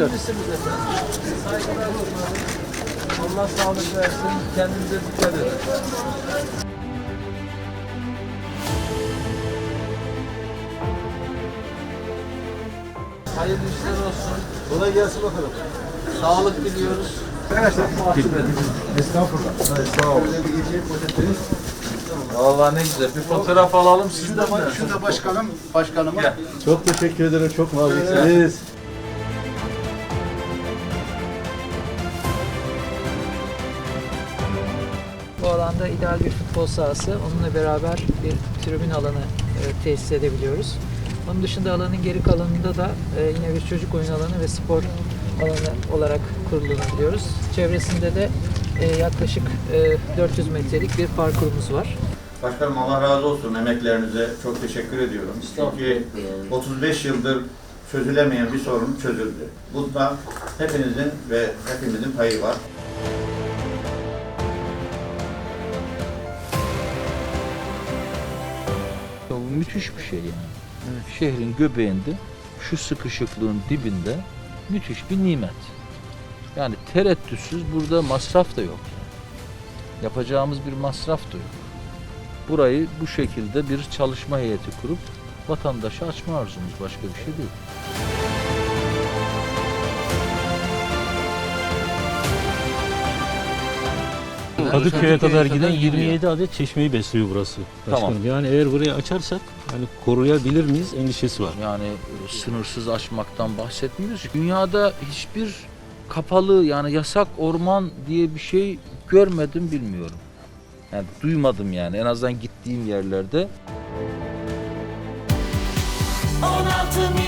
Allah sağlık versin. Kendinize dikkat edin. Hayırlı işler olsun. Kolay gelsin bakalım. Sağlık diliyoruz. Estağfurullah. Sağ olun. Vallahi ne güzel. Bir fotoğraf alalım sizden de. Şurada başkanım, başkanıma. Çok teşekkür ederim. Çok naziksiniz. Bu alanda ideal bir futbol sahası. Onunla beraber bir tribün alanı e, tesis edebiliyoruz. Onun dışında alanın geri kalanında da e, yine bir çocuk oyun alanı ve spor alanı olarak kurulabiliyoruz. Çevresinde de e, yaklaşık e, 400 metrelik bir parkurumuz var. Başkanım Allah razı olsun emeklerinize çok teşekkür ediyorum. Çünkü 35 yıldır çözülemeyen bir sorun çözüldü. Bunda hepinizin ve hepimizin payı var. Bu müthiş bir şey yani. Şehrin göbeğinde, şu sıkışıklığın dibinde müthiş bir nimet. Yani tereddütsüz burada masraf da yok. yani. Yapacağımız bir masraf da yok. Burayı bu şekilde bir çalışma heyeti kurup vatandaşa açma arzumuz başka bir şey değil. Kadıköy'e kadar giden 27 adet çeşmeyi besliyor burası. Tamam. Başkanım. Yani eğer burayı açarsak hani koruyabilir miyiz endişesi var. Yani e, sınırsız açmaktan bahsetmiyoruz. Dünyada hiçbir kapalı yani yasak orman diye bir şey görmedim bilmiyorum. Yani duymadım yani en azından gittiğim yerlerde 16 milyon